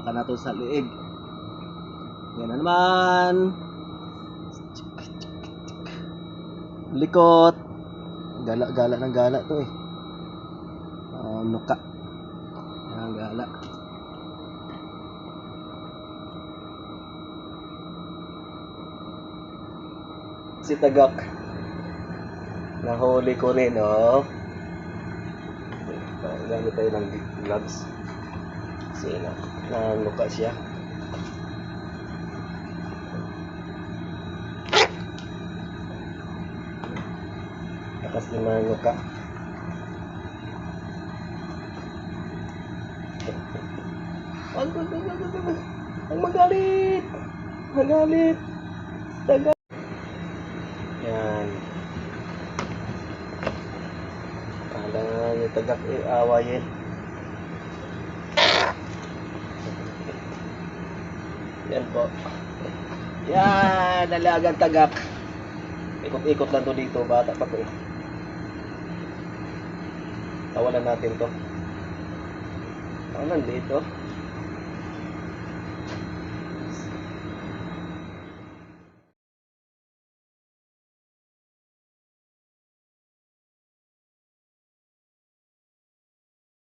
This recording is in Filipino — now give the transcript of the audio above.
Baka na to sa liig. Yan na naman. Likot. Gala-gala ng gala to eh. Ah, nuka. Yan, gala. Si Tagak. Nahuli ko rin, oh. Gamit tayo ng gloves. Kasi na, nanuka siya. Takas din wag. Ang magalit! Magalit! Taga. Yan. Kala niyo tagak eh, Yan po. Yan, dalagang tagak. Ikot-ikot lang to dito, bata pa ko eh. Tawalan natin to. Tawalan dito.